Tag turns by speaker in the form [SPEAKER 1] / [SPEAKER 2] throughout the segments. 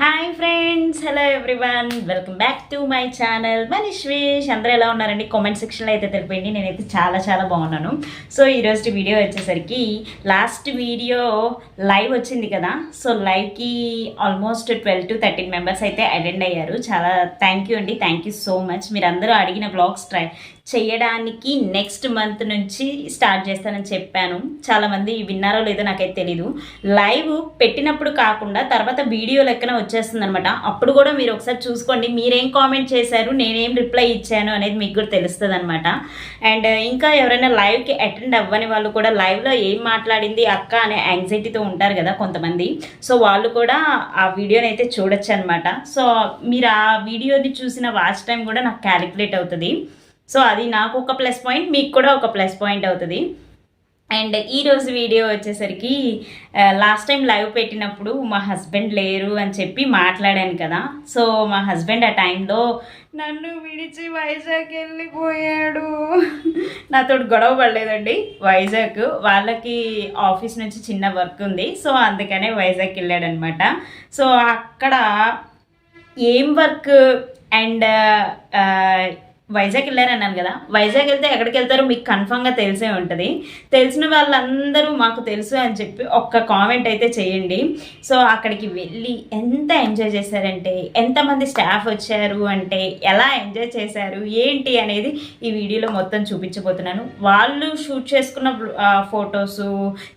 [SPEAKER 1] Hi friends hello everyone welcome back to my channel Manish wish అందరూ ఎలా ఉన్నారండి? Comment సెక్షన్లో అయితే తెలిపండి. నేనైతే చాలా చాలా బాగున్నాను. సో ఈరోజు వీడియో వచ్చేసరికి లాస్ట్ వీడియో లైవ్ వచ్చింది కదా? సో లైవ్కి almost twelve to thirteen members అయితే అటెండ్ అయ్యారు. చాలా థ్యాంక్ యూ అండి. థ్యాంక్ యూ సో మచ్ మీరు అందరూ అడిగిన బ్లాగ్స్ ట్రై చేయడానికి నెక్స్ట్ మంత్ నుంచి స్టార్ట్ చేస్తానని చెప్పాను. చాలామంది విన్నారో లేదో నాకైతే తెలీదు. లైవ్ పెట్టినప్పుడు కాకుండా తర్వాత వీడియో లెక్కన వచ్చేస్తుంది అనమాట అప్పుడు కూడా మీరు ఒకసారి చూసుకోండి. మీరేం కామెంట్ చేశారు నేనేం రిప్లై ఇచ్చాను అనేది మీకు కూడా తెలుస్తుంది అనమాట అండ్ ఇంకా ఎవరైనా లైవ్కి అటెండ్ అవ్వని వాళ్ళు కూడా లైవ్లో ఏం మాట్లాడింది అక్క అనే యాంగ్జైటీతో ఉంటారు కదా కొంతమంది. సో వాళ్ళు కూడా ఆ వీడియోని అయితే చూడొచ్చు అనమాట సో మీరు ఆ వీడియోని చూసిన వాచ్ టైం కూడా నాకు క్యాలిక్యులేట్ అవుతుంది. సో అది నాకు ఒక ప్లస్ పాయింట్ మీకు కూడా ఒక ప్లస్ పాయింట్ అవుతుంది. అండ్ ఈరోజు వీడియో వచ్చేసరికి లాస్ట్ టైం లైవ్ పెట్టినప్పుడు మా హస్బెండ్ లేరు అని చెప్పి మాట్లాడాను కదా. సో మా హస్బెండ్ ఆ టైంలో నన్ను విడిచి వైజాగ్ వెళ్ళిపోయాడు. నాతో గొడవ పడలేదండి. వైజాగ్ వాళ్ళకి ఆఫీస్ నుంచి చిన్న వర్క్ ఉంది. సో అందుకనే వైజాగ్ వెళ్ళాడనమాట. సో అక్కడ ఏం వర్క్ అండ్ వైజాగ్ వెళ్ళారన్నాను కదా. వైజాగ్ వెళ్తే ఎక్కడికి వెళ్తారో మీకు కన్ఫామ్గా తెలిసే ఉంటుంది. తెలిసిన వాళ్ళందరూ మాకు తెలుసు అని చెప్పి ఒక్క కామెంట్ అయితే చేయండి. సో అక్కడికి వెళ్ళి ఎంత ఎంజాయ్ చేశారంటే ఎంతమంది స్టాఫ్ వచ్చారు అంటే ఎలా ఎంజాయ్ చేశారు ఏంటి అనేది ఈ వీడియోలో మొత్తం చూపించబోతున్నాను. వాళ్ళు షూట్ చేసుకున్న ఫొటోస్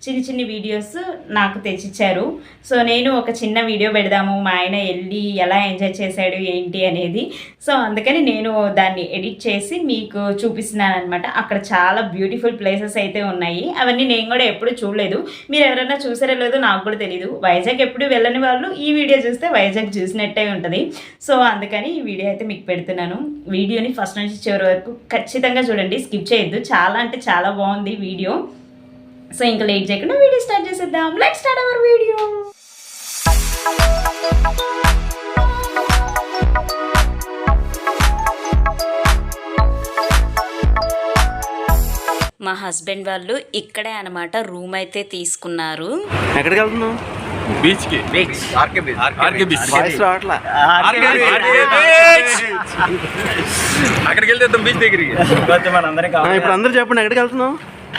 [SPEAKER 1] చిన్న చిన్న వీడియోస్ నాకు తెచ్చిచ్చారు. సో నేను ఒక చిన్న వీడియో పెడదాము మా ఆయన వెళ్ళి ఎలా ఎంజాయ్ చేశాడు ఏంటి అనేది. సో అందుకని నేను దాన్ని ఎడిట్ చేసి మీకు చూపిస్తున్నాను అనమాట అక్కడ చాలా బ్యూటిఫుల్ ప్లేసెస్ అయితే ఉన్నాయి. అవన్నీ నేను కూడా ఎప్పుడు చూడలేదు. మీరు ఎవరైనా చూసారో లేదో నాకు కూడా తెలియదు వైజాగ్ ఎప్పుడు వెళ్ళని వాళ్ళు ఈ వీడియో చూస్తే వైజాగ్ చూసినట్టే ఉంటుంది. సో అందుకని ఈ వీడియో అయితే మీకు పెడుతున్నాను. వీడియోని ఫస్ట్ నుంచి చివరి వరకు ఖచ్చితంగా చూడండి. స్కిప్ చేయొద్దు. చాలా అంటే చాలా బాగుంది వీడియో. సో ఇంకా లేట్ చేయకుండా వీడియో స్టార్ట్ చేసేద్దాం. లెట్ స్టార్ట్ అవర్ వీడియో మా హస్బెండ్ వాళ్ళు ఇక్కడే అనమాట రూమ్ అయితే తీసుకున్నారు.
[SPEAKER 2] ఎక్కడికి వెళ్తున్నావు?
[SPEAKER 3] బీచ్. కి
[SPEAKER 4] RK beach.
[SPEAKER 3] RK beach.
[SPEAKER 2] Voice రావట్లా?
[SPEAKER 3] అక్కడికి వెళ్తే బీచ్ దగ్గరికి.
[SPEAKER 4] మనందరం
[SPEAKER 2] ఆ, ఇప్పుడు అందరూ చెప్పండి ఎక్కడికి వెళ్తున్నావు?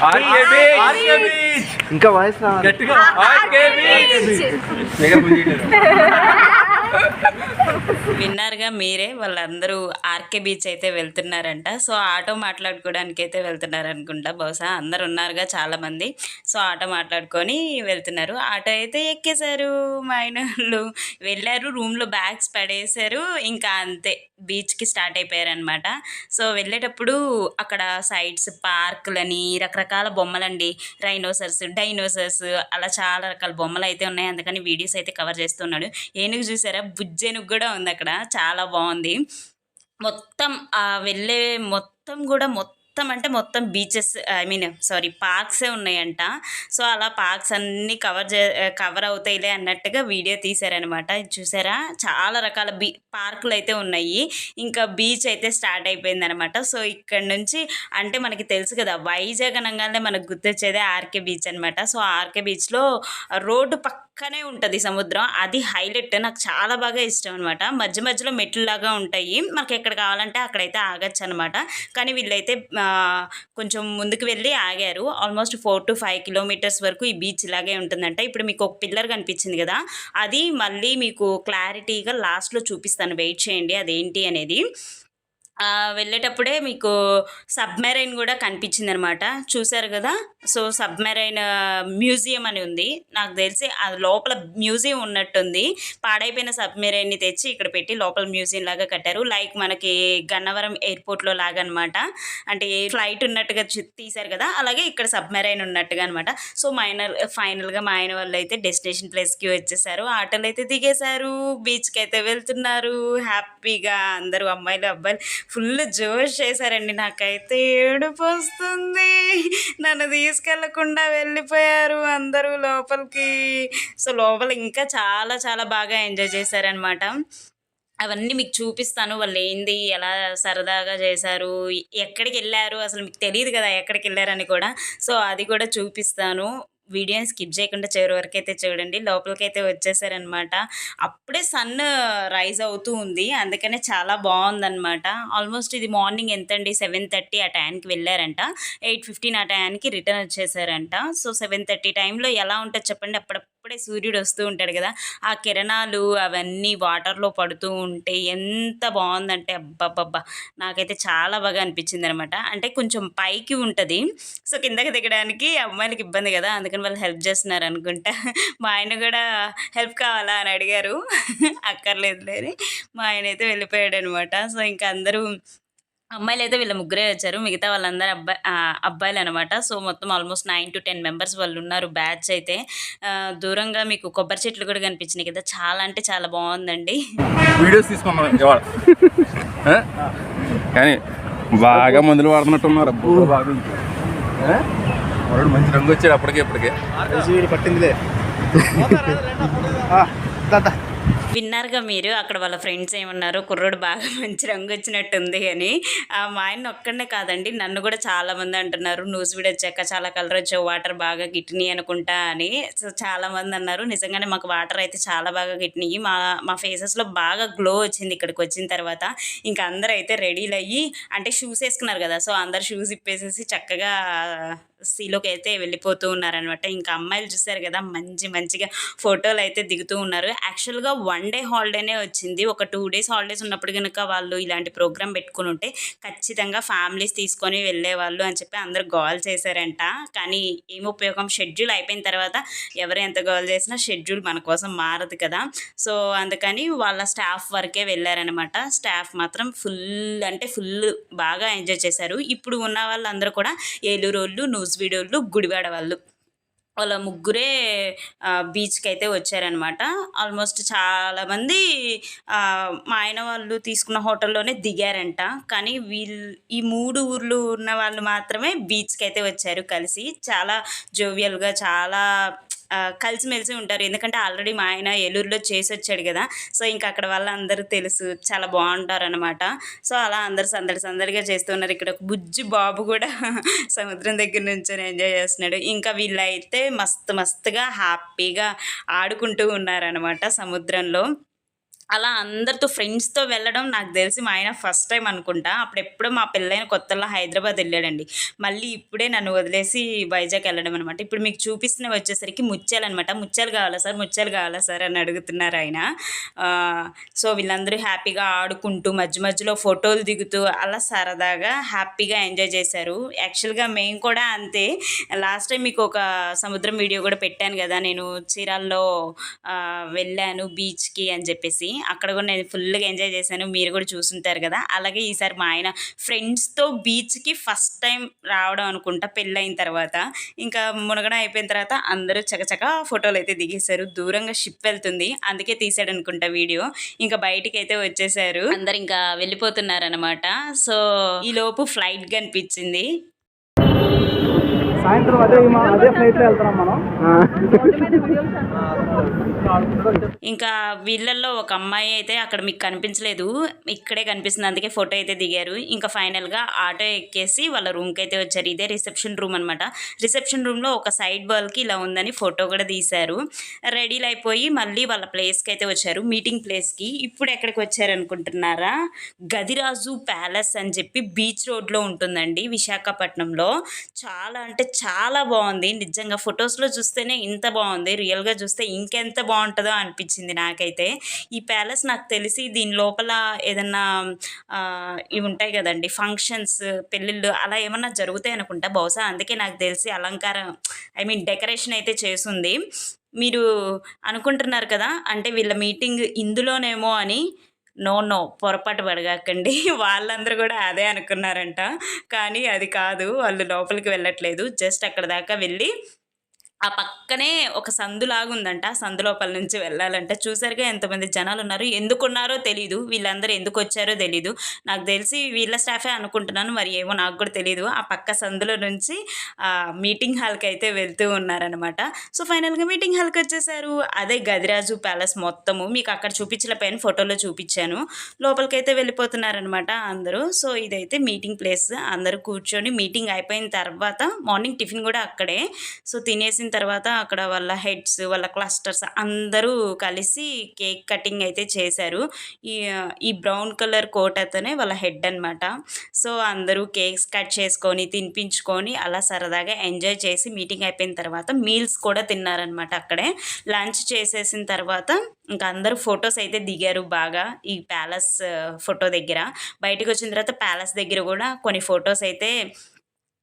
[SPEAKER 3] RK beach.
[SPEAKER 2] ఇంకా వాయిస్ రావాలి.
[SPEAKER 3] గట్టిగా ఆర్కే బీచ్.
[SPEAKER 1] విన్నారుగా మీరే వాళ్ళందరూ ఆర్కే బీచ్ అయితే వెళ్తున్నారంట. సో ఆటో మాట్లాడుకోవడానికి అయితే వెళ్తున్నారు అనుకుంటా బహుశా అందరు ఉన్నారుగా చాలా మంది సో ఆటో మాట్లాడుకొని వెళ్తున్నారు. ఆటో అయితే ఎక్కేశారు మా ఆయన వాళ్ళు వెళ్ళారు రూమ్లో బ్యాగ్స్ పడేశారు. ఇంకా అంతే. బీచ్కి స్టార్ట్ అయిపోయారు అనమాట సో వెళ్ళేటప్పుడు అక్కడ సైడ్స్ పార్కులని రకరకాల బొమ్మలండి. రైనోసర్స్ డైనోసర్స్ అలా చాలా రకాల బొమ్మలు అయితే ఉన్నాయి. అందుకని వీడియోస్ అయితే కవర్ చేస్తున్నాడు. ఏనుగు చూసారా? బుజ్జెనుగు కూడా ఉంది అక్కడ. చాలా బాగుంది. మొత్తం వెళ్ళే మొత్తం కూడా మొత్తం మొత్తం అంటే మొత్తం బీచెస్ ఐ మీన్ సారీ పార్క్సే ఉన్నాయంట. సో అలా పార్క్స్ అన్నీ కవర్ చే కవర్ అవుతాయిలే అన్నట్టుగా వీడియో తీశారనమాట ఇది చూసారా? చాలా రకాల బీ పార్కులు అయితే ఉన్నాయి. ఇంకా బీచ్ అయితే స్టార్ట్ అయిపోయింది అనమాట సో ఇక్కడ నుంచి అంటే మనకి తెలుసు కదా వైజాగ్ అనగానే మనకు గుర్తొచ్చేదే ఆర్కే బీచ్ అనమాట సో ఆర్కే బీచ్లో రోడ్డు పక్కనే ఉంటుంది సముద్రం. అది హైలైట్ నాకు చాలా బాగా ఇష్టం అనమాట మధ్య మధ్యలో మెట్లు లాగా ఉంటాయి. మనకి ఎక్కడ కావాలంటే అక్కడైతే ఆగచ్చు అనమాట కానీ వీళ్ళైతే కొంచెం ముందుకు వెళ్ళి ఆగారు. Almost four to five kilometres వరకు ఈ బీచ్ ఇలాగే ఉంటుందంట. ఇప్పుడు మీకు ఒక పిల్లర్ కనిపించింది కదా అది మళ్ళీ మీకు క్లారిటీగా లాస్ట్లో చూపిస్తాను. వెయిట్ చేయండి అదేంటి అనేది. వెళ్ళేటప్పుడే మీకు సబ్మెరైన్ కూడా కనిపించింది అనమాట చూసారు కదా? సో సబ్మెరైన్ మ్యూజియం అని ఉంది. నాకు తెలిసి అది లోపల మ్యూజియం ఉన్నట్టుంది. పాడైపోయిన సబ్మెరైన్ని తెచ్చి ఇక్కడ పెట్టి లోపల మ్యూజియం లాగా కట్టారు. లైక్ మనకి గన్నవరం ఎయిర్పోర్ట్లో లాగా అనమాట అంటే ఫ్లైట్ ఉన్నట్టుగా తీశారు కదా? అలాగే ఇక్కడ సబ్మెరైన్ ఉన్నట్టుగా అనమాట. సో మైనర్ ఫైనల్గా మా ఆయన వాళ్ళు అయితే డెస్టినేషన్ ప్లేస్కి వచ్చేసారు. ఆటోలు అయితే దిగేశారు. బీచ్కి అయితే వెళ్తున్నారు. హ్యాపీగా అందరూ అమ్మాయిలు అబ్బాయిలు ఫుల్ జోష్ చేశారండి. నాకైతే ఏడుపు వస్తుంది. నన్ను తీసుకెళ్ళకుండా వెళ్ళిపోయారు అందరూ లోపలికి. సో లోపల ఇంకా చాలా చాలా బాగా ఎంజాయ్ చేశారనమాట అవన్నీ మీకు చూపిస్తాను. వాళ్ళు ఏంది? ఎలా సరదాగా చేశారు? ఎక్కడికి వెళ్ళారు? అసలు మీకు తెలియదు కదా ఎక్కడికి వెళ్ళారని కూడా. సో అది కూడా చూపిస్తాను. వీడియోని స్కిప్ చేయకుండా చివరి వరకు అయితే చూడండి. లోపలికైతే అయితే వచ్చేసారనమాట అప్పుడే సన్ రైజ్ అవుతూ ఉంది. అందుకనే చాలా బాగుందనమాట ఆల్మోస్ట్ ఇది మార్నింగ్ ఎంతండి? సెవెన్ థర్టీ ఆ టైంకి వెళ్ళారంట. ఎయిట్ ఫిఫ్టీన్ ఆ టైంకి రిటర్న్ వచ్చేసారంట. సో సెవెన్ థర్టీ టైంలో ఎలా ఉంటుంది చెప్పండి. అప్పుడే సూర్యుడు వస్తూ ఉంటాడు కదా ఆ కిరణాలు అవన్నీ వాటర్లో పడుతూ ఉంటే ఎంత బాగుందంటే అబ్బబ్బబ్బా. నాకైతే చాలా బాగా అనిపించింది అనమాట అంటే కొంచెం పైకి ఉంటుంది. సో కిందకి దిగడానికి అమ్మాయిలకి ఇబ్బంది కదా అందుకని వాళ్ళు హెల్ప్ చేస్తున్నారు అనుకుంటా. మా ఆయన కూడా హెల్ప్ కావాలా అని అడిగారు. అక్కర్లేదు లేని మా ఆయన అయితే వెళ్ళిపోయాడు అనమాట సో ఇంకా అందరూ అమ్మాయిలు అయితే వీళ్ళ ముగ్గురే వచ్చారు. మిగతా వాళ్ళందరూ అబ్బాయి అబ్బాయిలు అనమాట సో మొత్తం almost nine to ten members వాళ్ళు ఉన్నారు బ్యాచ్ అయితే దూరంగా మీకు కొబ్బరి చెట్లు కూడా కనిపించినాయి కదా. చాలా అంటే చాలా బాగుందండి.
[SPEAKER 3] వీడియోస్ ఆ? కానీ బాగా మందులు వాడుతున్నట్టున్నారు. మంచి రంగు వచ్చాడు అప్పటికే ఇప్పటికే.
[SPEAKER 2] పట్టిందిలే.
[SPEAKER 1] విన్నారుగా మీరు? అక్కడ వాళ్ళ ఫ్రెండ్స్ ఏమన్నారు? కుర్రోడు బాగా మంచి రంగు వచ్చినట్టుంది అని. ఆ, మా ఆయన ఒక్కడనే కాదండి. నన్ను కూడా చాలామంది అంటున్నారు. న్యూస్ వీడియో వచ్చాక చాలా కలర్ వచ్చావు. వాటర్ బాగా గిట్టినాయి అనుకుంటా అని. సో చాలామంది అన్నారు. నిజంగానే మాకు వాటర్ అయితే చాలా బాగా గిట్టినాయి. మా మా ఫేసెస్లో బాగా గ్లో వచ్చింది ఇక్కడికి వచ్చిన తర్వాత. ఇంకా అందరూ అయితే రెడీలు అయ్యి అంటే షూస్ వేసుకున్నారు కదా. సో అందరు షూస్ ఇప్పేసేసి చక్కగా సీలోకి అయితే వెళ్ళిపోతూ ఉన్నారనమాట ఇంకా అమ్మాయిలు చూసారు కదా మంచి మంచిగా ఫోటోలు అయితే దిగుతూ ఉన్నారు. యాక్చువల్గా వన్ డే హాలిడేనే వచ్చింది. ఒక టూ డేస్ హాలిడేస్ ఉన్నప్పుడు కనుక వాళ్ళు ఇలాంటి ప్రోగ్రామ్ పెట్టుకుని ఉంటే ఖచ్చితంగా ఫ్యామిలీస్ తీసుకొని వెళ్ళేవాళ్ళు అని చెప్పి అందరు గోల్ చేశారంట. కానీ ఏం ఉపయోగం? షెడ్యూల్ అయిపోయిన తర్వాత ఎవరు ఎంత గోల్ చేసినా షెడ్యూల్ మన కోసం మారదు కదా. సో అందుకని వాళ్ళ స్టాఫ్ వరకే వెళ్ళారనమాట స్టాఫ్ మాత్రం ఫుల్ అంటే ఫుల్ బాగా ఎంజాయ్ చేశారు. ఇప్పుడు ఉన్న వాళ్ళందరూ కూడా ఏలూరు వాళ్ళు న్యూస్ వీడియోలు గుడివాడ వాళ్ళు. వాళ్ళ ముగ్గురే బీచ్కి అయితే వచ్చారనమాట. ఆల్మోస్ట్ చాలామంది మా ఆయన వాళ్ళు తీసుకున్న హోటల్లోనే దిగారంట. కానీ వీళ్ళు ఈ మూడు ఊర్లు ఉన్న వాళ్ళు మాత్రమే బీచ్కి అయితే వచ్చారు కలిసి. చాలా జోవియల్గా చాలా కలిసిమెలిసి ఉంటారు. ఎందుకంటే ఆల్రెడీ మా ఆయన ఏలూరులో చేసి వచ్చాడు కదా. సో ఇంకా అక్కడ వాళ్ళ అందరూ తెలుసు. చాలా బాగుంటారు అనమాట సో అలా అందరు సందడి సందడిగా చేస్తున్నారు ఇక్కడ ఒక బుజ్జి బాబు కూడా సముద్రం దగ్గర నుంచి ఎంజాయ్ చేస్తున్నాడు. ఇంకా వీళ్ళైతే మస్తు మస్తుగా హ్యాపీగా ఆడుకుంటూ ఉన్నారనమాట సముద్రంలో. అలా అందరితో ఫ్రెండ్స్తో వెళ్ళడం నాకు తెలిసి మా ఆయన ఫస్ట్ టైం అనుకుంటా. అప్పుడెప్పుడో మా పెళ్ళైన కొత్తలో హైదరాబాద్ వెళ్ళాడండి. మళ్ళీ ఇప్పుడే నన్ను వదిలేసి వైజాగ్ వెళ్ళడం అనమాట ఇప్పుడు మీకు చూపిస్తున్న వచ్చేసరికి ముత్యాలు అనమాట ముత్యాలు కావాలా సార్? ముత్యాలు కావాలా సార్? అని అడుగుతున్నారు ఆయన. సో వీళ్ళందరూ హ్యాపీగా ఆడుకుంటూ మధ్య మధ్యలో ఫోటోలు దిగుతూ అలా సరదాగా హ్యాపీగా ఎంజాయ్ చేశారు. యాక్చువల్గా మేము కూడా అంతే. లాస్ట్ టైం మీకు ఒక సముద్రం వీడియో కూడా పెట్టాను కదా. నేను చీరాల్లో వెళ్ళాను బీచ్కి అని చెప్పేసి. అక్కడ కూడా నేను ఫుల్గా ఎంజాయ్ చేశాను. మీరు కూడా చూసుంటారు కదా. అలాగే ఈసారి మా ఆయన ఫ్రెండ్స్తో బీచ్కి ఫస్ట్ టైం రావడం అనుకుంటా పెళ్ళైన తర్వాత. ఇంకా మునగడం అయిపోయిన తర్వాత అందరూ చకచక ఫోటోలు అయితే దిగేశారు. దూరంగా షిప్ వెళ్తుంది. అందుకే తీసాడు అనుకుంటా వీడియో. ఇంకా బయటికి అయితే వచ్చేసారు. అందరు ఇంకా వెళ్ళిపోతున్నారు అనమాట సో ఈ లోపు ఫ్లైట్ కనిపించింది.
[SPEAKER 2] సాయంత్రం అదే అదే ఫ్లైట్లో వెళ్తున్నాం మనం.
[SPEAKER 1] ఇంకా వీళ్ళల్లో ఒక అమ్మాయి అయితే అక్కడ మీకు కనిపించలేదు. ఇక్కడే కనిపిస్తుంది అందుకే ఫోటో అయితే దిగారు. ఇంకా ఫైనల్గా ఆటో ఎక్కేసి వాళ్ళ రూమ్కి అయితే వచ్చారు. ఇదే రిసెప్షన్ రూమ్ అనమాట రిసెప్షన్ రూమ్లో ఒక సైడ్ బాల్కి ఇలా ఉందని ఫోటో కూడా తీశారు. రెడీలు అయిపోయి మళ్ళీ వాళ్ళ ప్లేస్కి అయితే వచ్చారు. మీటింగ్ ప్లేస్కి. ఇప్పుడు ఎక్కడికి వచ్చారు అనుకుంటున్నారా? గదిరాజు ప్యాలెస్ అని చెప్పి బీచ్ రోడ్లో ఉంటుందండి విశాఖపట్నంలో. చాలా అంటే చాలా బాగుంది. నిజంగా ఫొటోస్లో చూస్తేనే ఇంత బాగుంది. రియల్గా చూస్తే ఇంకెంత బాగుంటుందో అనిపించింది నాకైతే. ఈ ప్యాలెస్ నాకు తెలిసి దీని లోపల ఏదన్నా ఇవి ఉంటాయి కదండి ఫంక్షన్స్ పెళ్ళిళ్ళు అలా ఏమన్నా జరుగుతాయి అనుకుంటా బహుశా. అందుకే నాకు తెలిసి అలంకారం ఐ మీన్ డెకరేషన్ అయితే చేసింది మీరు అనుకుంటున్నారు కదా? అంటే వీళ్ళ మీటింగ్ ఇందులోనేమో అని నో నో పొరపాటు పడగాకండి. వాళ్ళందరూ కూడా అదే అనుకున్నారంట. కానీ అది కాదు వాళ్ళు లోపలికి వెళ్ళట్లేదు. జస్ట్ అక్కడ దాకా వెళ్ళి ఆ పక్కనే ఒక సందులాగుందంట సందు లోపల నుంచి వెళ్ళాలంటే. చూసారుగా ఎంతమంది జనాలు ఉన్నారు ఎందుకున్నారో తెలీదు. వీళ్ళందరూ ఎందుకు వచ్చారో తెలీదు. నాకు తెలిసి వీళ్ళ స్టాఫే అనుకుంటున్నాను. మరి ఏమో నాకు కూడా తెలియదు ఆ పక్క సందులో నుంచి ఆ మీటింగ్ హాల్కి అయితే వెళ్తూ ఉన్నారనమాట సో ఫైనల్గా మీటింగ్ హాల్కి వచ్చేసారు అదే గదిరాజు ప్యాలెస్ మొత్తము. మీకు అక్కడ చూపించిన పైన ఫోటోలో చూపించాను. లోపలికి అయితే వెళ్ళిపోతున్నారనమాట అందరూ. సో ఇదైతే మీటింగ్ ప్లేస్. అందరూ కూర్చొని మీటింగ్ అయిపోయిన తర్వాత మార్నింగ్ టిఫిన్ కూడా అక్కడే. సో తినేసిన తర్వాత అక్కడ వాళ్ళ హెడ్స్ వాళ్ళ క్లస్టర్స్ అందరూ కలిసి కేక్ కటింగ్ అయితే చేశారు. ఈ ఈ బ్రౌన్ కలర్ కోట్ అతనే వాళ్ళ హెడ్ అనమాట సో అందరూ కేక్స్ కట్ చేసుకొని తినిపించుకొని అలా సరదాగా ఎంజాయ్ చేసి మీటింగ్ అయిపోయిన తర్వాత మీల్స్ కూడా తిన్నారనమాట అక్కడే. లంచ్ చేసేసిన తర్వాత ఇంకా అందరూ ఫొటోస్ అయితే దిగారు బాగా ఈ ప్యాలెస్ ఫోటో దగ్గర. బయటకు వచ్చిన తర్వాత ప్యాలెస్ దగ్గర కూడా కొన్ని ఫొటోస్ అయితే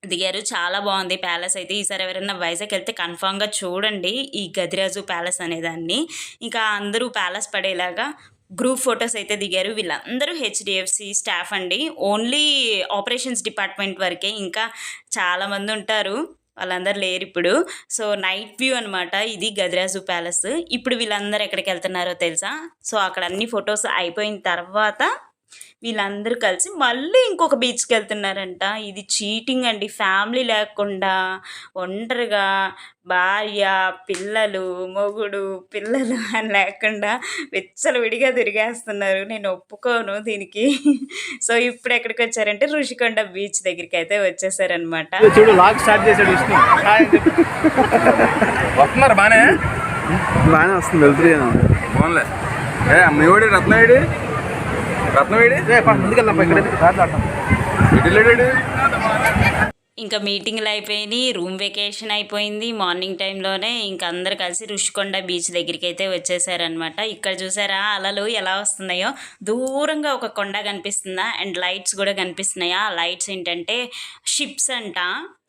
[SPEAKER 1] దిగారు. చాలా బాగుంది ప్యాలెస్ అయితే. ఈసారి ఎవరైనా వైజాగ్ వెళ్తే కన్ఫామ్గా చూడండి ఈ గదిరాజు ప్యాలెస్ అనేదాన్ని ఇంకా అందరూ ప్యాలెస్ పడేలాగా గ్రూప్ ఫొటోస్ అయితే దిగారు. వీళ్ళందరూ హెచ్డిఎఫ్సి స్టాఫ్ అండి. ఓన్లీ ఆపరేషన్స్ డిపార్ట్మెంట్ వరకే ఇంకా చాలామంది ఉంటారు. వాళ్ళందరూ లేరు ఇప్పుడు. సో నైట్ వ్యూ అనమాట ఇది గదిరాజు ప్యాలెస్. ఇప్పుడు వీళ్ళందరూ ఎక్కడికి వెళ్తున్నారో తెలుసా? సో అక్కడ అన్ని ఫొటోస్ అయిపోయిన తర్వాత వీళ్ళందరూ కలిసి మళ్ళీ ఇంకొక బీచ్కి వెళ్తున్నారంట. ఇది చీటింగ్ అండి. ఫ్యామిలీ లేకుండా ఒంటరిగా భార్య పిల్లలు మొగుడు పిల్లలు అని లేకుండా విచ్చలవిడిగా తిరిగేస్తున్నారు. నేను ఒప్పుకోను దీనికి. సో ఇప్పుడు ఎక్కడికి వచ్చారంటే ఋషికొండ బీచ్ దగ్గరికి అయితే వచ్చేసారనమాట.
[SPEAKER 3] వస్తున్నారు
[SPEAKER 2] బాగానే వస్తుంది వెళ్తుంది
[SPEAKER 3] ఫోన్లే. ఏ అమ్మేవాడి రత్నవేడి
[SPEAKER 2] ఇక్కడ మాట్లాడతాం
[SPEAKER 1] ఇంకా మీటింగ్లు అయిపోయినాయి రూమ్ వెకేషన్ అయిపోయింది మార్నింగ్ టైంలోనే ఇంకా అందరు కలిసి రుషికొండ బీచ్ దగ్గరికి అయితే వచ్చేసారనమాట ఇక్కడ చూసారా అలలు ఎలా వస్తున్నాయో? దూరంగా ఒక కొండ కనిపిస్తుందా? అండ్ లైట్స్ కూడా కనిపిస్తున్నాయా? ఆ లైట్స్ ఏంటంటే షిప్స్ అంట.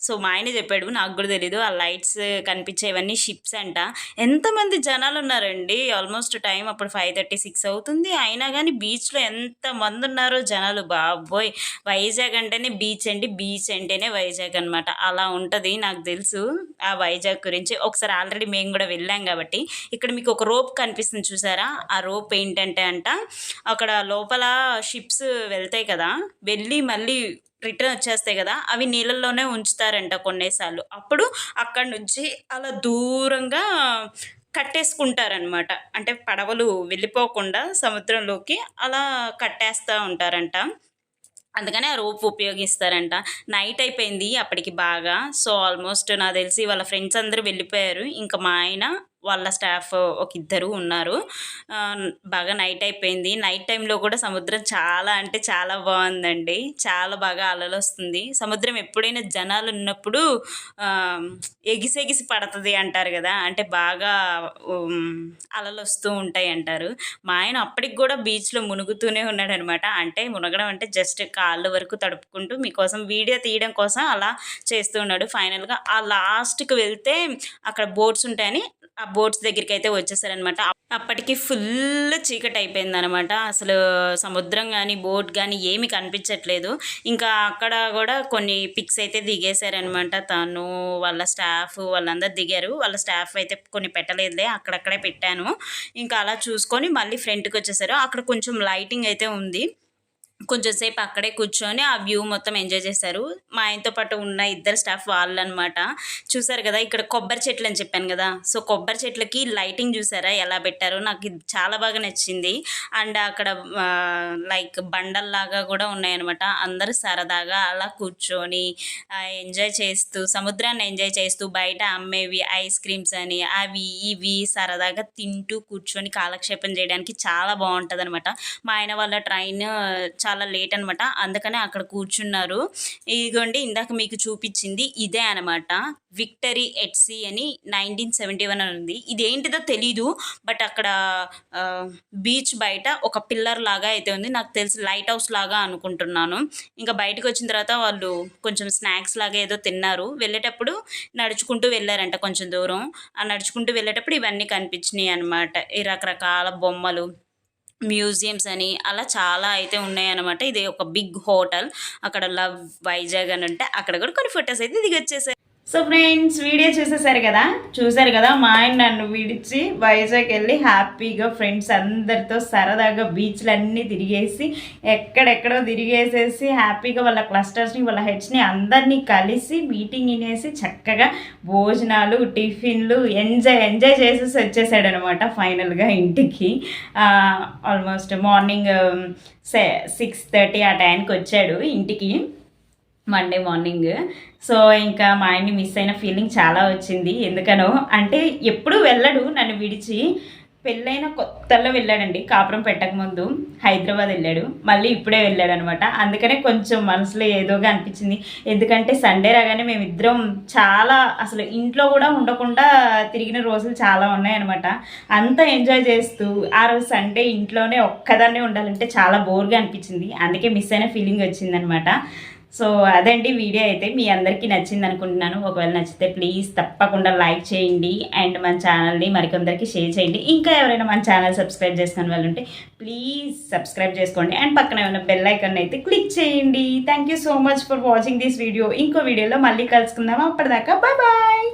[SPEAKER 1] సో మా ఆయన చెప్పాడు నాకు కూడా తెలీదు ఆ లైట్స్ కనిపించేవన్నీ షిప్స్ అంట. ఎంతమంది జనాలు ఉన్నారండి ఆల్మోస్ట్ టైం అప్పుడు ఫైవ్ థర్టీ సిక్స్ అవుతుంది. అయినా కానీ బీచ్లో ఎంతమంది ఉన్నారో జనాలు బాబోయ్! వైజాగ్ అంటేనే బీచ్ అండి బీచ్ అంటేనే వైజాగ్ అనమాట అలా ఉంటుంది నాకు తెలుసు. ఆ వైజాగ్ గురించి ఒకసారి ఆల్రెడీ మేము కూడా వెళ్ళాం కాబట్టి. ఇక్కడ మీకు ఒక రోప్ కనిపిస్తుంది చూసారా? ఆ రోప్ ఏంటంటే అంట అక్కడ లోపల షిప్స్ వెళ్తాయి కదా వెళ్ళి మళ్ళీ రిటర్న్ వచ్చేస్తాయి కదా అవి నీళ్ళల్లోనే ఉంచుతారంట కొన్నిసార్లు. అప్పుడు అక్కడ నుంచి అలా దూరంగా కట్టేసుకుంటారనమాట అంటే పడవలు వెళ్ళిపోకుండా సముద్రంలోకి అలా కట్టేస్తూ ఉంటారంట. అందుకని ఆ రోప్ ఉపయోగిస్తారంట. నైట్ అయిపోయింది అప్పటికి బాగా. సో ఆల్మోస్ట్ నాకు తెలిసి వాళ్ళ ఫ్రెండ్స్ అందరూ వెళ్ళిపోయారు. ఇంకా మా ఆయన వాళ్ళ స్టాఫ్ ఒక ఇద్దరు ఉన్నారు. బాగా నైట్ అయిపోయింది. నైట్ టైంలో కూడా సముద్రం చాలా అంటే చాలా బాగుందండి. చాలా బాగా అలలు వస్తుంది. సముద్రం ఎప్పుడైనా జనాలు ఉన్నప్పుడు ఎగిసెగిసి పడుతుంది అంటారు కదా. అంటే బాగా అలలు వస్తూ ఉంటాయి అంటారు. మా ఆయన అప్పటికి కూడా బీచ్లో మునుగుతూనే ఉన్నాడు అనమాట అంటే మునగడం అంటే జస్ట్ కాళ్ళ వరకు తడుపుకుంటూ మీకోసం వీడియో తీయడం కోసం అలా చేస్తూ ఉన్నాడు. ఫైనల్గా ఆ లాస్ట్కి వెళ్తే అక్కడ బోట్స్ ఉంటాయని ఆ బోట్స్ దగ్గరికి అయితే వచ్చేసారనమాట. అప్పటికి ఫుల్ చీకటి అయిపోయింది అనమాట అసలు సముద్రం కానీ బోట్ కానీ ఏమి కనిపించట్లేదు. ఇంకా అక్కడ కూడా కొన్ని పిక్స్ అయితే దిగేశారనమాట. తను వాళ్ళ స్టాఫ్ వాళ్ళందరూ దిగారు. వాళ్ళ స్టాఫ్ అయితే కొన్ని పెట్టలేదులే అక్కడక్కడే పెట్టాను. ఇంకా అలా చూసుకొని మళ్ళీ ఫ్రంట్కి వచ్చేసారు. అక్కడ కొంచెం లైటింగ్ అయితే ఉంది. కొంచెం సేపు అక్కడే కూర్చొని ఆ వ్యూ మొత్తం ఎంజాయ్ చేశారు. మా ఆయనతో పాటు ఉన్న ఇద్దరు స్టాఫ్ వాళ్ళు అనమాట చూసారు కదా ఇక్కడ కొబ్బరి చెట్లు అని చెప్పాను కదా. సో కొబ్బరి చెట్లకి లైటింగ్ చూసారా? ఎలా పెట్టారో? నాకు ఇది చాలా బాగా నచ్చింది. అండ్ అక్కడ లైక్ బండల్లాగా కూడా ఉన్నాయన్నమాట. అందరూ సరదాగా అలా కూర్చొని ఎంజాయ్ చేస్తూ సముద్రాన్ని ఎంజాయ్ చేస్తూ బయట అమ్మేవి ఐస్ క్రీమ్స్ అని అవి ఇవి సరదాగా తింటూ కూర్చొని కాలక్షేపం చేయడానికి చాలా బాగుంటుంది అనమాట మా ఆయన వాళ్ళ ట్రైన్ చాలా చాలా లేట్ అనమాట అందుకనే అక్కడ కూర్చున్నారు. ఇదిగోండి ఇందాక మీకు చూపించింది ఇదే అనమాట విక్టరీ ఎట్సీ అని నైన్టీన్ సెవెంటీ వన్ అని ఉంది. ఇది ఏంటిదో తెలీదు బట్ అక్కడ బీచ్ బయట ఒక పిల్లర్ లాగా అయితే ఉంది. నాకు తెలిసి లైట్ హౌస్ లాగా అనుకుంటున్నాను. ఇంకా బయటకు వచ్చిన తర్వాత వాళ్ళు కొంచెం స్నాక్స్ లాగా ఏదో తిన్నారు. వెళ్ళేటప్పుడు నడుచుకుంటూ వెళ్ళారంట కొంచెం దూరం. ఆ నడుచుకుంటూ వెళ్ళేటప్పుడు ఇవన్నీ కనిపించినాయి అనమాట ఈ రకరకాల బొమ్మలు. మ్యూజియంస్ అని అలా చాలా అయితే ఉన్నాయన్నమాట. ఇది ఒక బిగ్ హోటల్. అక్కడ లవ్ వైజాగ్ అని అంటే అక్కడ కూడా కొన్ని ఫొటోస్ అయితే దిగొచ్చేసాయి. సో ఫ్రెండ్స్ వీడియో చూసేసారు కదా? చూసారు కదా? మా ఆయన నన్ను విడిచి వైజాగ్ వెళ్ళి హ్యాపీగా ఫ్రెండ్స్ అందరితో సరదాగా బీచ్లన్నీ తిరిగేసి ఎక్కడెక్కడో తిరిగేసేసి హ్యాపీగా వాళ్ళ క్లస్టర్స్ని వాళ్ళ హెడ్స్ని అందరినీ కలిసి మీటింగ్ వినేసి చక్కగా భోజనాలు టిఫిన్లు ఎంజాయ్ ఎంజాయ్ చేసేసి వచ్చేసాడు అనమాట ఫైనల్గా ఇంటికి. ఆల్మోస్ట్ మార్నింగ్ సిక్స్ థర్టీ ఆ టైంకి um, వచ్చాడు ఇంటికి. మండే మార్నింగ్ సో ఇంకా మా ఆయన్ని మిస్ అయిన ఫీలింగ్ చాలా వచ్చింది. ఎందుకనో అంటే ఎప్పుడు వెళ్ళడు నన్ను విడిచి. పెళ్ళైన కొత్తలో వెళ్ళాడండి కాపురం పెట్టకముందు హైదరాబాద్ వెళ్ళాడు మళ్ళీ ఇప్పుడే వెళ్ళాడు అనమాట అందుకనే కొంచెం మనసులో ఏదోగా అనిపించింది. ఎందుకంటే సండే రాగానే మేమిద్దరం చాలా అసలు ఇంట్లో కూడా ఉండకుండా తిరిగిన రోజులు చాలా ఉన్నాయన్నమాట. అంతా ఎంజాయ్ చేస్తూ ఆ రోజు సండే ఇంట్లోనే ఒక్కదాన్నే ఉండాలంటే చాలా బోర్గా అనిపించింది. అందుకే మిస్ అయిన ఫీలింగ్ వచ్చిందనమాట సో అదండి వీడియో అయితే మీ అందరికీ నచ్చింది అనుకుంటున్నాను. ఒకవేళ నచ్చితే ప్లీజ్ తప్పకుండా లైక్ చేయండి అండ్ మన ఛానల్ని మరికొందరికి షేర్ చేయండి. ఇంకా ఎవరైనా మన ఛానల్ సబ్స్క్రైబ్ చేసుకుని వాళ్ళు ఉంటే ప్లీజ్ సబ్స్క్రైబ్ చేసుకోండి. అండ్ పక్కన ఏమైనా బెల్ ఐకాన్ అయితే క్లిక్ చేయండి. Thank you so much for watching this video ఇంకో వీడియోలో మళ్ళీ కలుసుకుందాం. అప్పటిదాకా బాయ్ బాయ్